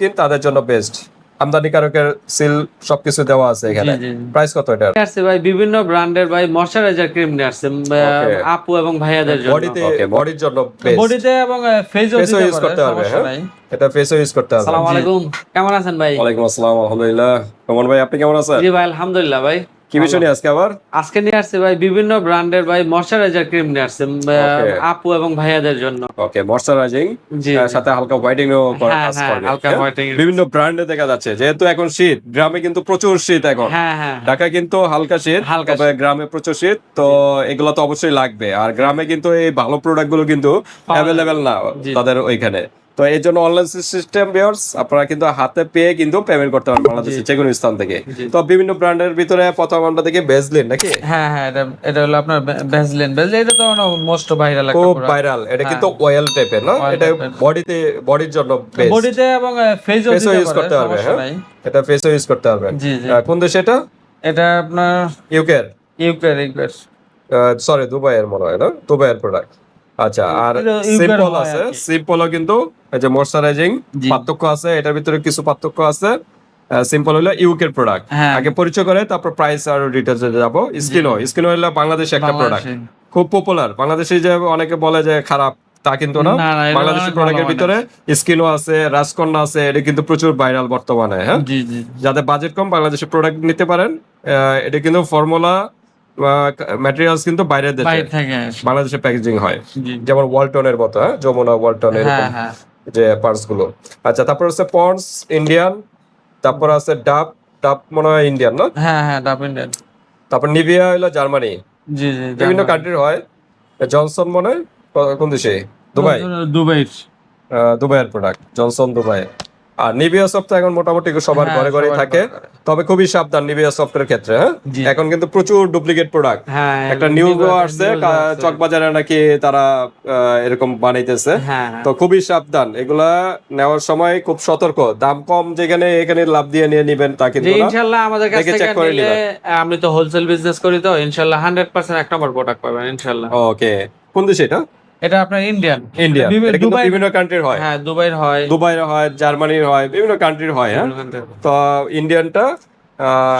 Skin তাদের জন্য best আমদানিকারকের seal সবকিছু দেওয়া আছে এখানে। প্রাইস কত এটা আছে ভাই বিভিন্ন ব্র্যান্ডের ভাই ময়শ্চারাইজার ক্রিম নিয়ে আসছে আপু এবং ভাইয়াদের জন্য। বডিতে বডির জন্য বেস্ট বডিতে এবং ফেসও ইউজ করতে পারবে হ্যাঁ? এটা ফেসও ইউজ করতে পারবে আসসালামু আলাইকুম কেমন আছেন ভাই? ওয়ালাইকুম আসসালাম আলহামদুলিল্লাহ। কমল ভাই আপনি কেমন আছেন? জি ভাই আলহামদুলিল্লাহ ভাই। কি বিষয় নিয়ে আজকে আবার? আজকে নিয়ে আসছে ভাই বিভিন্ন ব্র্যান্ডের ভাই ময়শ্চারাইজার ক্রিম নিয়ে আসছে আপু এবং ভাইয়াদের জন্য। ওকে ময়শ্চারাইজিং সাথে হালকা হোয়াইটিং ও হ্যাঁ, কাজ হ্যাঁ, করবে হালকা হ্যাঁ? বিভিন্ন ব্র্যান্ডে দেখা যাচ্ছে যেহেতু এখন শীত গ্রামে কিন্তু প্রচুর শীত এখন। ঢাকায় কিন্তু হালকা শীত হালকা তবে গ্রামে প্রচুর শীত তো এগুলো তো অবশ্যই লাগবে। আর গ্রামে কিন্তু এই ভালো প্রোডাক্টগুলো কিন্তু অ্যাভেলেবেল না তাদের ওইখানে। তো এই জন্য অনলাইন সিস্টেম বিয়ার্স আপনারা কিন্তু হাতে পেয়ে কিন্তু পেমেন্ট করতে পারেন বাংলাদেশের যে কোনো স্থান থেকে। তো বিভিন্ন ব্র্যান্ডের ভিতরে প্রথম আমরা দেখি বেজলিন নাকি? হ্যাঁ হ্যাঁ এটা এটা হলো আপনার ভ্যাসলিন ভ্যাসলিন এটা তো মোস্ট ভাইরাল একটা খুব ভাইরাল এটা কিন্তু অয়েল টাইপের না? এটা বডিতে বডির জন্য বেস্ট বডিতে এবং ফেসও ইউজ করতে পারে পারবে হ্যাঁ? এটা ফেসও ইউজ করতে জি কোন দেশে এটা? এটা আপনার ইউকের ইউকে ইউকে সরি দুবাইয়ের মনে হয় না? দুবাইয়ের প্রোডাক্ট আচ্ছা আর সিম্পল আছে সিম্পলও কিন্তু এই যে ময়শ্চারাইজিং পার্থক্য আছে এটার ভিতরে কিছু পার্থক্য আছে। সিম্পল হলো ইউকের প্রোডাক্ট হ্যাঁ। আগে পরিচয় করে তারপর প্রাইস আর ডিটেলস যাব। স্কিনও স্কিনও হলো বাংলাদেশে একটা প্রোডাক্ট খুব পপুলার বাংলাদেশে যে অনেকে বলে যে খারাপ তা কিন্তু না। বাংলাদেশের প্রোডাক্টের ভিতরে স্কিনও আছে রাজকন্যা আছে এটা কিন্তু প্রচুর ভাইরাল বর্তমানে হ্যাঁ? যাদের বাজেট কম বাংলাদেশের প্রোডাক্ট নিতে পারেন। এটা কিন্তু ফর্মুলা ম্যাটেরিয়ালস কিন্তু বাইরের দেশে বাইরে থেকে আসে। বাংলাদেশে প্যাকেজিং হয়। জি যেমন ওয়ালটনের মতো হ্যাঁ? যমুনা ওয়ালটনের হ্যাঁ হ্যাঁ। যে পার্টসগুলো। আচ্ছা তারপর আছে পন্ডস ইন্ডিয়ান তারপর আছে ডাব ডাব মনে হয় ইন্ডিয়ান না? হ্যাঁ হ্যাঁ ডাব ইন্ডিয়ান তারপর নিভিয়া হলো জার্মানি জি জি বিভিন্ন কান্ট্রির হয়। জনসন মনে হয় কোন দেশে? দুবাই দুবাই দুবাইয়ের প্রোডাক্ট জনসন দুবাই আর নিভিয়া সফট এখন মোটামুটি সবার হ্যাঁ, ঘরে ঘরে থাকে। তবে খুবই সাবধান নিভিয়া সফটের ক্ষেত্রে হ্যাঁ? এখন কিন্তু প্রচুর ডুপ্লিকেট প্রোডাক্ট হ্যাঁ একটা Nivea- নিউজও আসছে চকবাজারে নাকি তারা এরকম বানাইতেছে। হ্যাঁ। তো খুবই সাবধান। এগুলা নেওয়ার সময় খুব সতর্ক। দাম কম যেখানে এখানে লাভ দিয়ে নিয়ে নিবেন তা কিন্তু না। ইনশাল্লাহ আমাদের কাছ থেকে করে নিলে। আমি তো হোলসেল বিজনেস করি তো ইনশাল্লাহ হান্ড্রেড পার্সেন্ট এক নম্বর প্রোডাক্ট পাবেন ইনশাল্লাহ। ওকে কোন দেশে এটা? এটা আপনার ইন্ডিয়ান ইন্ডিয়া বিভিন্ন- এটা কিন্তু দুবাই- বিভিন্ন কান্ট্রির হয়। হ্যাঁ দুবাইয়ের হয়। দুবাইয়ের হয় জার্মানির হয় বিভিন্ন কান্ট্রির হয় হ্যাঁ? তো ইন্ডিয়ানটা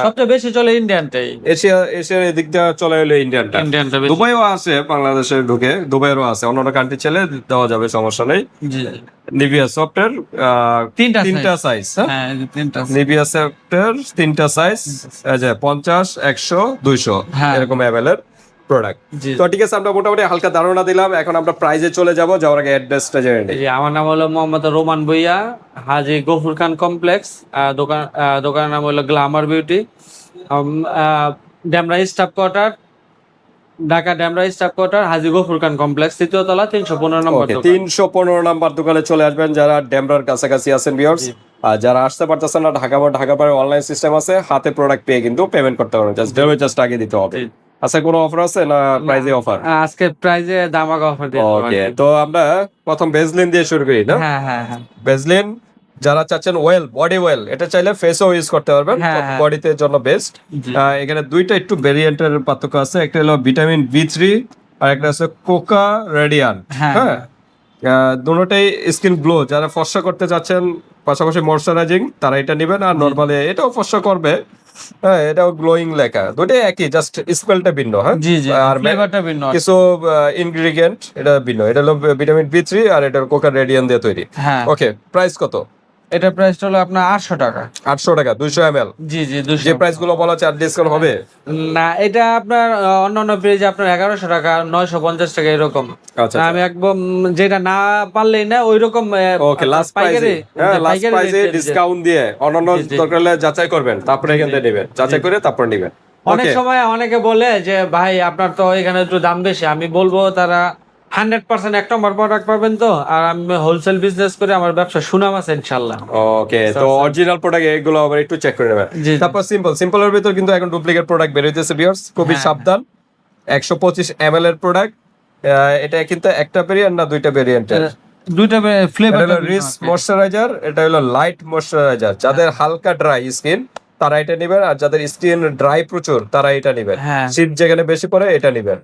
সবচেয়ে বেশি চলে ইন্ডিয়ানটাই এশিয়া এশিয়ার এদিক দিয়ে চলে হলো ইন্ডিয়ানটা দুবাইও আছে বাংলাদেশে ঢুকে দুবাইয়েরও আছে। অন্যান্য কান্ট্রি ছেলে দেওয়া যাবে সমস্যা নেই। জি নিভিয়া সফটের তিনটা তিনটা সাইজ হ্যাঁ? হ্যাঁ তিনটা নিভিয়া সফটের তিনটা সাইজ এই যে পঞ্চাশ একশো দুইশো হ্যাঁ। এরকম অ্যাভেলের প্রোডাক্ট তো ঠিক আছে আমরা মোটামুটি হালকা ধারণা দিলাম এখন আমরা প্রাইজে চলে যাব যাওয়ার আগে অ্যাড্রেসটা জেনে নিই। আমার নাম হলো মোহাম্মদ রোমান ভুইয়া হাজি গফুর খান কমপ্লেক্স দোকান দোকানের নাম হলো glamour beauty Demra staff quarter Dhaka Demra staff quarter Haji Gafur Khan complex তৃতীয় তলা তিনশো পনেরো নম্বর তিনশো পনেরো নাম্বার দোকানে চলে আসবেন যারা ডেমরার কাছাকাছি আছেন বিয়ার্স আর যারা আসতে পারতেছেন না ঢাকা বা ঢাকা পারে অনলাইন সিস্টেম আছে হাতে প্রোডাক্ট পেয়ে কিন্তু পেমেন্ট করতে পারবেন। জাস্ট ডেলিভারি চার্জটা আগে দিতে হবে। আচ্ছা কোনো অফার আছে না প্রাইজে অফার আজকে প্রাইজে দামাক অফার দিয়ে ওকে তো আমরা প্রথম বেজলিন দিয়ে শুরু করি না? হ্যাঁ হ্যাঁ হ্যাঁ। বেজলিন যারা চাচ্ছেন ওয়েল বডি ওয়েল এটা চাইলে ফেসও ইউজ করতে পারবেন হ্যাঁ, হ্যাঁ। বডিতে জন্য বেস্ট। এখানে দুইটা একটু ভেরিয়েন্টের পার্থক্য আছে একটা হলো ভিটামিন বি থ্রি আর একটা আছে কোকা রেডিয়ান হ্যাঁ। হ্যাঁ? দুটোটাই স্কিন গ্লো যারা ফর্সা করতে চাচ্ছেন পাশাপাশি ময়শ্চারাইজিং তারা এটা নেবেন আর নর্মালি এটাও ফর্সা করবে। হ্যাঁ এটাও গ্লোয়িং লেখা। দুটোই একই জাস্ট স্পেলটা ভিন্ন হ্যাঁ? জি জি আর ফ্লেভারটা ভিন্ন কিছু ইনগ্রেডিয়েন্ট এটা ভিন্ন। এটা হলো ভিটামিন বি থ্রি আর এটা কোকা রেডিয়ান দিয়ে তৈরি। হ্যাঁ। ওকে প্রাইস কত? এটা প্রাইসটা হলো আপনার আটশো টাকা। আটশো টাকা দুইশো এম এল জি জি দুশো যে প্রাইসগুলো বলা হচ্ছে আর ডিসকাউন্ট হবে? না এটা আপনার অন্যান্য পেজ আপনার এগারোশো টাকা নয়শো পঞ্চাশ টাকা এরকম। আচ্ছা আমি একদম যেটা না পারলেই না ওই রকম ওকে লাস্ট প্রাইসে হ্যাঁ লাস্ট প্রাইসে ডিসকাউন্ট দিয়ে অন্যান্য। দরকার হলে যাচাই করবেন তারপরে এখান থেকে নেবেন। যাচাই করে তারপর নেবেন। অনেক সময় অনেকে বলে যে ভাই আপনার তো এখানে একটু দাম বেশি। আমি বলব তারা হান্ড্রেড পার্সেন্ট এক নম্বর প্রোডাক্ট পাবেন তো আর আমি হোলসেল বিজনেস করে আমার ব্যবসা সুনাম আছে ইনশাল্লাহ ওকে তো অরিজিনাল প্রোডাক্ট এগুলো আবার একটু চেক করে নেবেন। তারপর সিম্পল সিম্পলের ভিতর কিন্তু এখন ডুপ্লিকেট প্রোডাক্ট বের হইতেছে ভিউয়ার্স খুবই হ্যাঁ। সাবধান। একশো পঁচিশ এম এল এর প্রোডাক্ট এটা কিন্তু একটা ভেরিয়েন্ট না দুইটা ভেরিয়েন্টের দুইটা ফ্লেভার রিস ময়শ্চারাইজার এটা হলো লাইট ময়শ্চারাইজার যাদের হালকা ড্রাই স্কিন তারা এটা নেবেন আর যাদের স্কিন ড্রাই প্রচুর তারা এটা নেবেন। হ্যাঁ। শীত যেখানে বেশি পড়ে এটা নেবেন।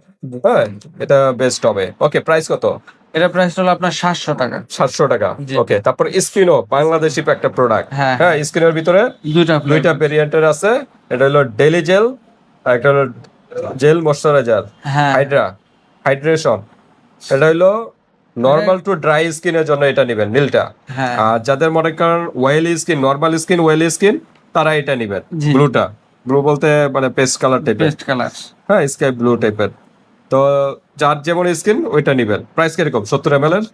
হ্যাঁ এটা বেস্ট হবে। ওকে প্রাইস কত? এটা প্রাইস হলো আপনার সাতশো টাকা। সাতশো টাকা। ওকে তারপর স্কিনও বাংলাদেশি একটা প্রোডাক্ট হ্যাঁ। হ্যাঁ। স্কিনের ভিতরে দুইটা দুইটা ভেরিয়েন্টের আছে। এটা হলো ডেলি জেল আর একটা হলো জেল ময়শ্চারাইজার হ্যাঁ। হাইড্রা হাইড্রেশন এটা হলো নর্মাল টু ড্রাই স্কিনের জন্য এটা নেবেন নীলটা। হ্যাঁ। আর যাদের মনে করেন oily skin normal skin oily skin তারা এটা নেবেন। ব্লুটা। ব্লু বলতে মানে পেস্ট কালার টাইপের বেস্ট কালার। হ্যাঁ স্কাই ব্লু টাইপের তো যার যেমন স্কিন ওইটা নেবেন। প্রাইস কীরকম? সত্তর এম এর?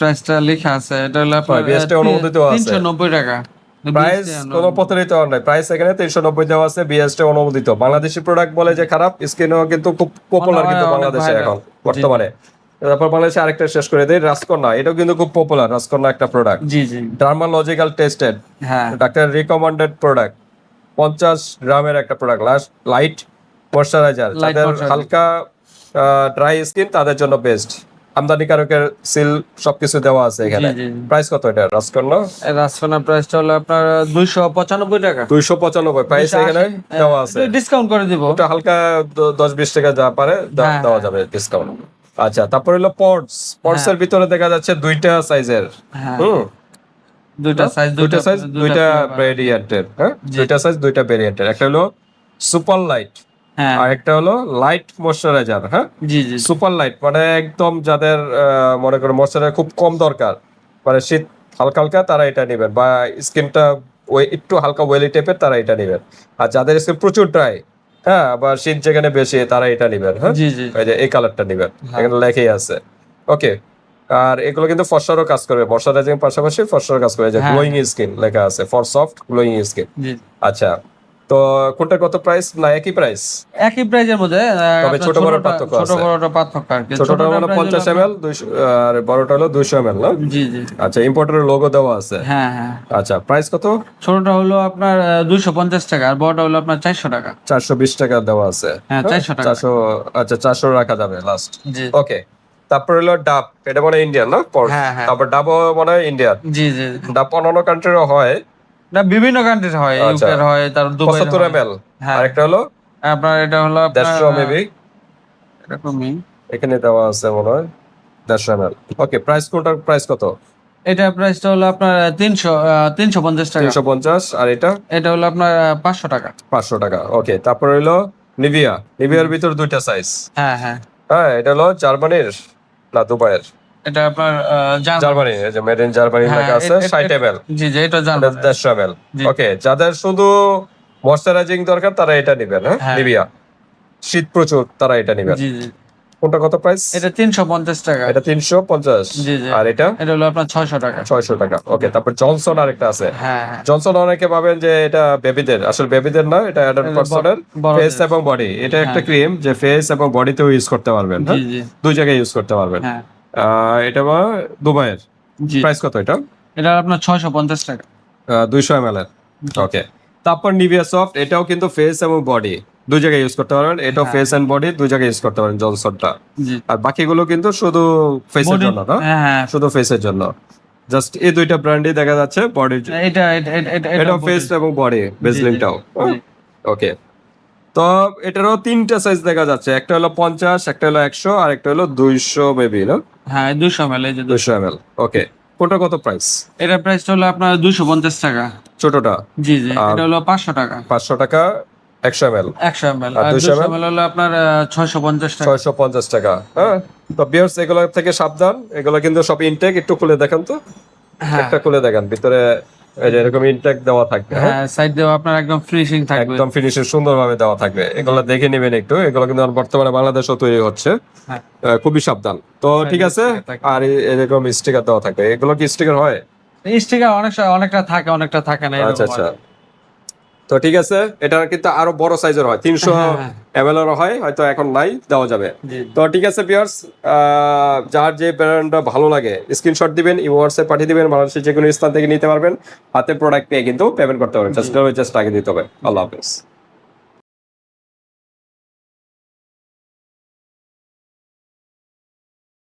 প্রাইসটা লেখা আছে। এটা হলো BST অনুমোদিত আছে। তিনশো নব্বই টাকা। প্রাইস কোনো প্রতারিত হওয়ার নাই। প্রাইস এখানে তিনশো নব্বই দেওয়া আছে বিএসটি অনুমোদিত। বাংলাদেশি প্রোডাক্ট বলে যে খারাপ স্কিনও কিন্তু খুব পপুলার কিন্তু বাংলাদেশে এখন বর্তমানে। তারপর বাংলাদেশে আরেকটা শেষ করে রাসকন্যা এটাও কিন্তু খুব পপুলার রাসকন্যা একটা প্রোডাক্ট জি জি। ডার্মালজিক্যাল টেস্টেড হ্যাঁ। ডাক্তার রিকমেন্ডেড প্রোডাক্ট পঞ্চাশ গ্রামের একটা প্রোডাক্ট লাইট ময়শ্চারাইজার যাদের হালকা ড্রাই স্কিন তাদের জন্য বেস্ট আমদানিকারকের সিল সবকিছু দেওয়া আছে এখানে। প্রাইস কত এটা রাসকন্যা রাজফোনার প্রাইসটা হলো আপনার দুইশো পঁচানব্বই টাকা। দুইশো পঁচানব্বই। প্রাইস এখানে দেওয়া আছে। ডিসকাউন্ট করে দিব। ওটা হালকা দশ বিশ টাকা যা পারে হ্যাঁ, দেওয়া যাবে ডিসকাউন্ট আচ্ছা তারপর হলো পটস পটস এর ভিতরে দেখা যাচ্ছে দুইটা সাইজের হ্যাঁ। হুম। দুইটা সাইজ দুইটা সাইজ দুইটা ভেরিয়েন্টের হ্যাঁ? দুইটা সাইজ দুইটা ভেরিয়েন্টের একটা হলো সুপার লাইট হ্যাঁ। আর একটা হলো লাইট ময়শ্চারাইজার হ্যাঁ? জি জি। সুপার লাইট মানে একদম যাদের মনে করো ময়শ্চারাইজার খুব কম দরকার। মানে শীত হালকা হালকা তারা এটা নেবেন। বা স্কিনটা ওই একটু হালকা ওয়েলি টাইপের তারা এটা নেবেন। আর যাদের স্কিন প্রচুর ড্রাই হ্যাঁ আবার শীত যেখানে বেশি তারা এটা নিবেন হ্যাঁ? জি জি। এই কালারটা নিবেন। এখানে লেখেই আছে। ওকে আর এগুলো কিন্তু ফর্সারও কাজ করবে। ময়শ্চারাইজিং পাশাপাশি ফর্সারও কাজ করবে। যে হ্যাঁ। গ্লোয়িং স্কিন লেখা আছে ফর সফট গ্লোয়িং স্কিন আচ্ছা। তো কোনটা কত প্রাইস না একই প্রাইস একই প্রাইজের মধ্যে তবে ছোট বড় পার্থক্য ছোট বড়টা পার্থক্য আর ছোটটা হলো price পঞ্চাশ এম আপনার- এল দুইশো আর বড়টা হলো দুইশো এম এল না? জি জি। আচ্ছা ইম্পোর্টারের লোগো দেওয়া আছে। হ্যাঁ হ্যাঁ। আচ্ছা প্রাইস কত? ছোটটা হলো আপনার দুইশো পঞ্চাশ টাকা আর বড়টা হলো আপনার চারশো টাকা। চারশো বিশ টাকা দেওয়া আছে। হ্যাঁ, 400 টাকা। চারশো আচ্ছা চারশো রাখা যাবে লাস্ট জি। ওকে তারপর হলো ডাব এটা মনে ইন্ডিয়ান না? হ্যাঁ, হ্যাঁ। তারপর ডাবও মনে হয় ইন্ডিয়ান জি জি ডাব অন্যান্য কান্ট্রিরও হয়। না বিভিন্ন কান্ট্রির হয় আচ্ছা। ইউকের হয় তার দুবাই পঁচাত্তর এম এল হ্যাঁ। আরেকটা হলো? আপনার এটা হলো আপনার, দেড়শো মেবি এরকমই। এখানে দেওয়া আছে মনে হয় দেড়শো এম এল ওকে প্রাইস কোনটার প্রাইস কত? এটা প্রাইসটা হলো আপনার তিনশো তিনশো পঞ্চাশ টাকা। তিনশো পঞ্চাশ আর এটা? এটা হলো আপনার পাঁচশো টাকা। পাঁচশো টাকা ওকে তারপর হলো নিভিয়া। নিভিয়ার ভিতর দুইটা সাইজ হ্যাঁ হ্যাঁ। হ্যাঁ এটা হলো জার্মানির না দুবাইয়ের। এটা আপনার জার্মানি। যে মেড ইন জার্মানি হ্যাঁ, লেখা আছে এম এল জি জি এটা এম ওকে যাদের শুধু ময়শ্চারাইজিং দরকার তারা এটা নেবেন হ্যাঁ? হ্যাঁ। নিভিয়া শীত প্রচুর তারা এটা নেবেন। জি জি। কোনটা কত প্রাইস এটা তিনশো পঞ্চাশ টাকা। এটা তিনশো পঞ্চাশ। জি, জি। আর এটা? এটা হলো আপনার ছয়শো টাকা। ছয়শো টাকা। ওকে তারপর জনসন আরেকটা আছে। হ্যাঁ হ্যাঁ। জনসন অনেকে ভাবেন যে এটা বেবিদের আসলে বেবিদের না এটা অ্যাডাল্ট পার্সনের ফেস এবং বডি এটা একটা ক্রিম যে ফেস এবং বডিতেও ইউজ করতে পারবেন জি হ্যাঁ? জি। দুই জায়গায় ইউজ করতে পারবেন। হ্যাঁ। এটা বা দুবাইয়ের? প্রাইস কত এটা? এটা আপনার ছয়শো পঞ্চাশ টাকা। দুইশো এম এল এর। ওকে তারপর নিভিয়া সফট এটাও কিন্তু ফেস এবং বডি দুই জায়গায় ইউজ করতে পারবেন এটাও ফেস এন্ড বডি দুই জায়গায় ইউজ করতে পারেন জনসনটা আর বাকিগুলো কিন্তু শুধু ফেসের জন্য না? হ্যাঁ হ্যাঁ। শুধু ফেসের জন্য। জাস্ট এই দুইটা ব্র্যান্ডই দেখা যাচ্ছে বডির এটা এটা ফেস এবং বডি বেসলিনটাও ওকে তো এটারও তিনটা সাইজ দেখা যাচ্ছে। একটা হলো পঞ্চাশ একটা হলো একশো আর একটা হলো দুইশো মেবি হ্যাঁ দুশো এম এই যে দুশো দুইশো এম এল ওকে কোনটা কত প্রাইস এটার প্রাইসটা হলো আপনার দুশো পঞ্চাশ টাকা। ছোটটা? জি জি এটা হলো পাঁচশো টাকা। পাঁচশো টাকা একশো এম এল একশো এম এল আর আর 200 দুশো ml? এম এল হলো আপনার ছয়শো পঞ্চাশ টাকা। ছয়শো পঞ্চাশ টাকা হ্যাঁ? তো বিয়ার্স এগুলো থেকে সাবধান। এগুলো কিন্তু সব ইনটেক একটু খুলে দেখেন তো। হ্যাঁ। একটা খুলে দেখেন ভিতরে এই যে এরকম ইনটেক দেওয়া থাকবে হ্যাঁ? হ্যাঁ সাইড দেওয়া আপনার একদম ফিনিশিং থাকবে। একদম ফিনিশিং সুন্দরভাবে দেওয়া থাকবে। এগুলো দেখে নেবেন একটু। এগুলো কিন্তু বর্তমানে বাংলাদেশও তৈরি হচ্ছে। হ্যাঁ। খুবই সাবধান। তো ঠিক আছে? আর এরকম স্টিকার দেওয়া থাকবে। এগুলো কি স্টিকার হয়? স্টিকার অনেক অনেকটা থাকে অনেকটা থাকে না আচ্ছা আচ্ছা। তো ঠিক আছে এটা কিন্তু আরও বড় সাইজের হয় তিনশো হ্যাঁ, হ্যাঁ। এম এল হয় হয়তো এখন নাই দেওয়া যাবে। তো ঠিক আছে পিয়ার্স যার যে ব্র্যান্ডটা ভালো লাগে স্ক্রিনশট দিবেন হোয়াটসঅ্যাপ পাঠিয়ে দিবেন বাংলাদেশের যে কোনো স্থান থেকে নিতে পারবেন হাতে প্রোডাক্ট পেয়ে কিন্তু পেমেন্ট করতে পারবেন। জাস্ট জাস্ট আগে দিতে হবে। আল্লাহ হাফেজ।